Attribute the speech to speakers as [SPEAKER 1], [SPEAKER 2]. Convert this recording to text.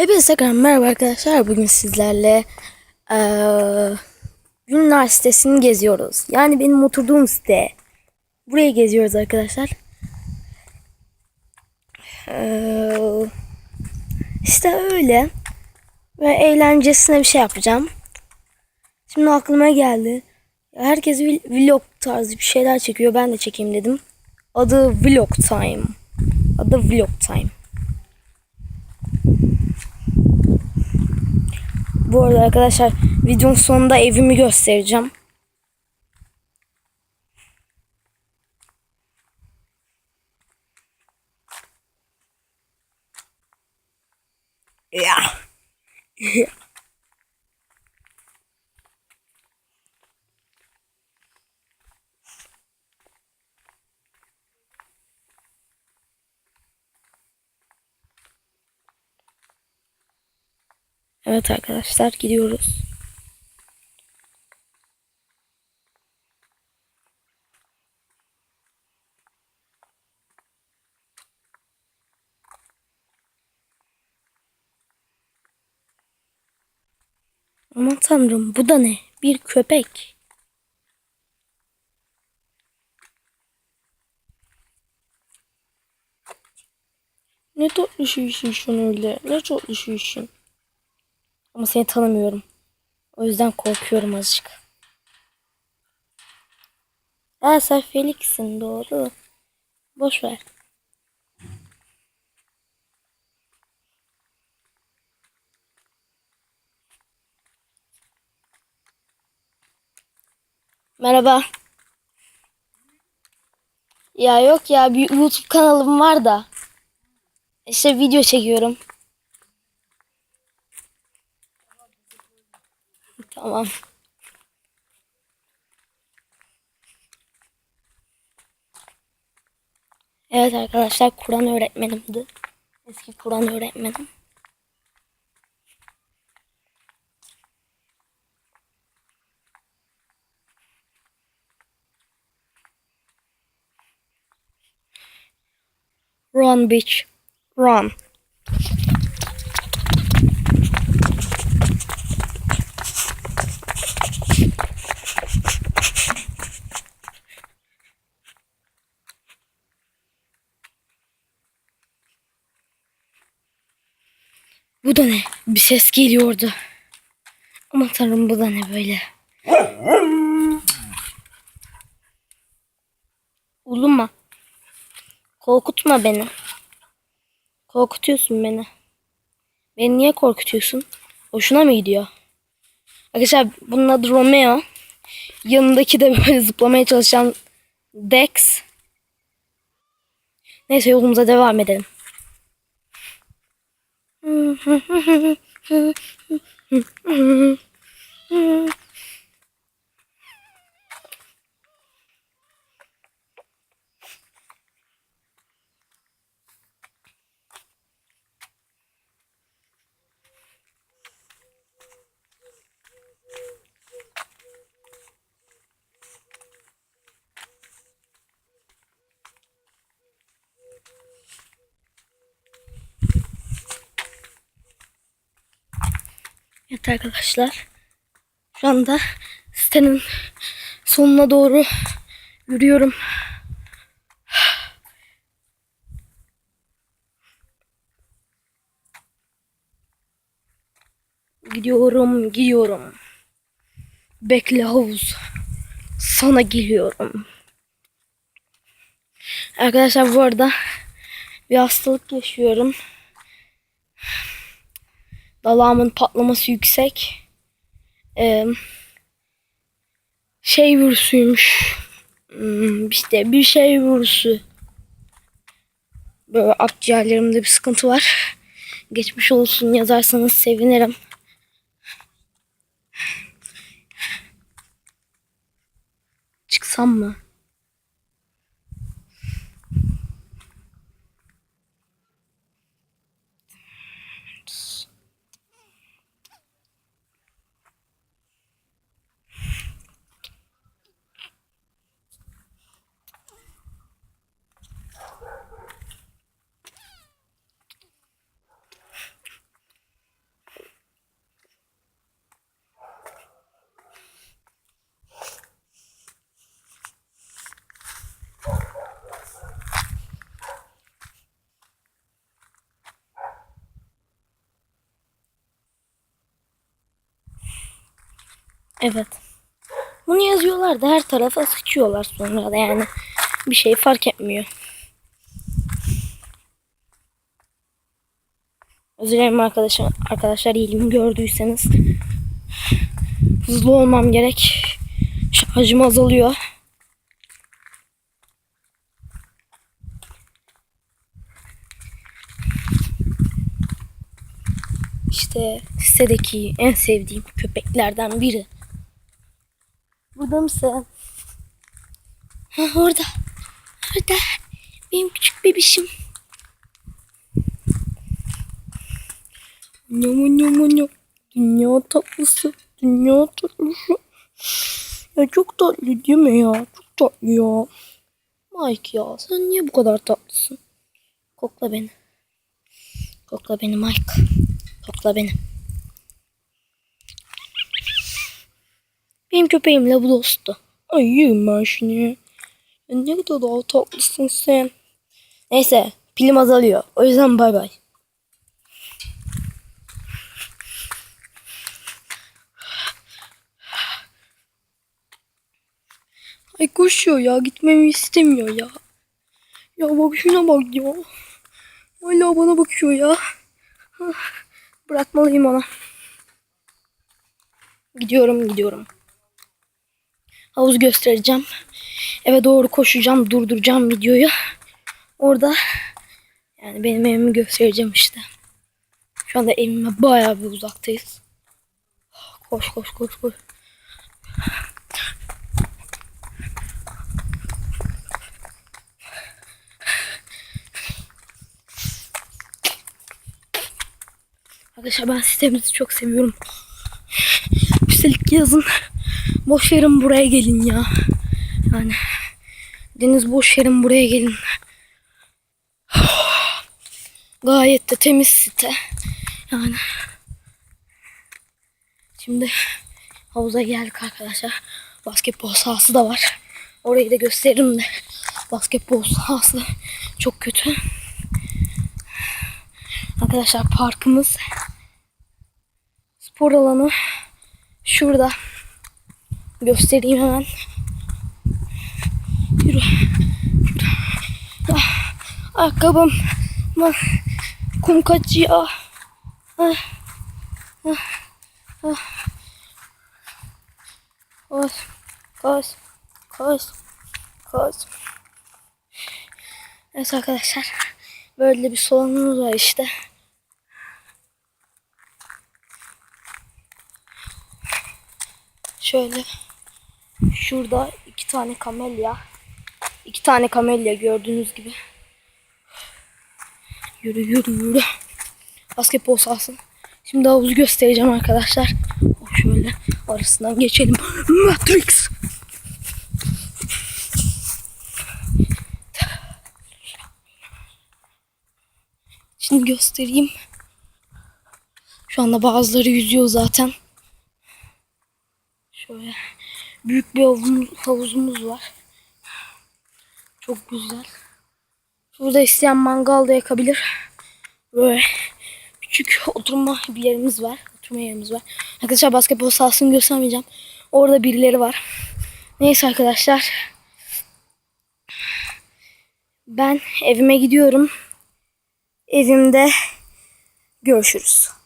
[SPEAKER 1] Hepinize tekrar merhaba arkadaşlar. Bugün sizlerle eee Günler sitesini geziyoruz. Yani benim oturduğum site. Burayı geziyoruz arkadaşlar. Eee işte öyle. Ve eğlencesine bir şey yapacağım. Şimdi aklıma geldi. Herkes vlog tarzı bir şeyler çekiyor. Ben de çekeyim dedim. Adı Vlog Time. Adı Vlog Time. Bu arada arkadaşlar videonun sonunda evimi göstereceğim. Ya. Evet arkadaşlar gidiyoruz. Aman tanrım bu da ne? Bir köpek. Ne tatlı şişin öyle. Ne tatlı şişin. Ama seni tanımıyorum. O yüzden korkuyorum azıcık. Aa sen Felix'sin doğru. Boş ver. Merhaba. Ya yok ya bir YouTube kanalım var da. İşte video çekiyorum. Tamam. Evet arkadaşlar Kur'an öğretmenimdi. Eski Kur'an öğretmenim. Run bitch. Run. Bu da ne? Bir ses geliyordu. Aman tanrım bu da ne böyle? Uluma. Korkutma beni. Korkutuyorsun beni. Beni niye korkutuyorsun? Hoşuna mı gidiyor? Arkadaşlar bunun adı Romeo. Yanındaki de böyle zıplamaya çalışan Dex. Neyse yolumuza devam edelim. Mm-hmm. Evet arkadaşlar. Şu anda sitenin sonuna doğru yürüyorum. Gidiyorum, gidiyorum. Bekle havuz. Sana geliyorum. Arkadaşlar bu arada bir hastalık yaşıyorum. Dalağımın patlaması yüksek. Ee, şey virüsüymüş. Hmm, işte bir şey virüsü. Böyle akciğerlerimde bir sıkıntı var. Geçmiş olsun yazarsanız sevinirim. Çıksam mı? Evet. Bunu yazıyorlar da her tarafa sıçıyorlar sonra da yani. Bir şey fark etmiyor. Özür dilerim arkadaşlar. Arkadaşlar iyiliğimi gördüyseniz. Hızlı olmam gerek. Şarjım azalıyor. İşte sitedeki en sevdiğim köpeklerden biri. Burada mısın? Ha orada. Orada. Benim küçük bebişim. Nyamu nyamu nyamu. Dünya tatlısı. Dünya tatlısı. Ya çok tatlı değil mi ya? Çok tatlı ya. Mike ya sen niye bu kadar tatlısın? Kokla beni. Kokla beni Mike. Kokla beni. Benim köpeğim Labudos'tu. Ay yiyeyim ben. Ya ne kadar daha tatlısın sen. Neyse pilim azalıyor. O yüzden bay bay. Ay koşuyor ya gitmemi istemiyor ya. Ya bak şuna bak ya. Hala bana bakıyor ya. Bırakmalıyım ona. Gidiyorum gidiyorum. Havuz göstereceğim. Eve doğru koşacağım, durduracağım videoyu. Orada yani benim evimi göstereceğim işte. Şu anda evime bayağı bir uzaktayız. Koş koş koş koş. Arkadaşlar ben sitemizi çok seviyorum. Üstelik yazın boş verin buraya gelin ya. Yani deniz boş verin buraya gelin. Gayet de temiz site. Yani şimdi havuza geldik arkadaşlar. Basketbol sahası da var. Orayı da gösteririm de. Basketbol sahası çok kötü. Arkadaşlar parkımız spor alanı şurada. Göstereyim hemen. Yürü. Yürü. Ah, ayakkabım. Aman, kum kaçıyor. Ah, ah, ah. Koş, koş, koş, koş. Evet arkadaşlar. Böyle bir salonumuz var işte. Şöyle şurada iki tane kamelya. iki tane kamelya gördüğünüz gibi. Yürü yürü yürü. Basketbol sahası. Şimdi havuzu göstereceğim arkadaşlar. O şöyle arasından geçelim. Matrix. Şimdi göstereyim. Şu anda bazıları yüzüyor zaten. Şöyle büyük bir havuzumuz, var. Çok güzel. Burada isteyen mangal da yakabilir. Böyle küçük oturma bir yerimiz var. Oturma yerimiz var. Arkadaşlar basketbol sahasını göstermeyeceğim. Orada birileri var. Neyse arkadaşlar. Ben evime gidiyorum. Evimde görüşürüz.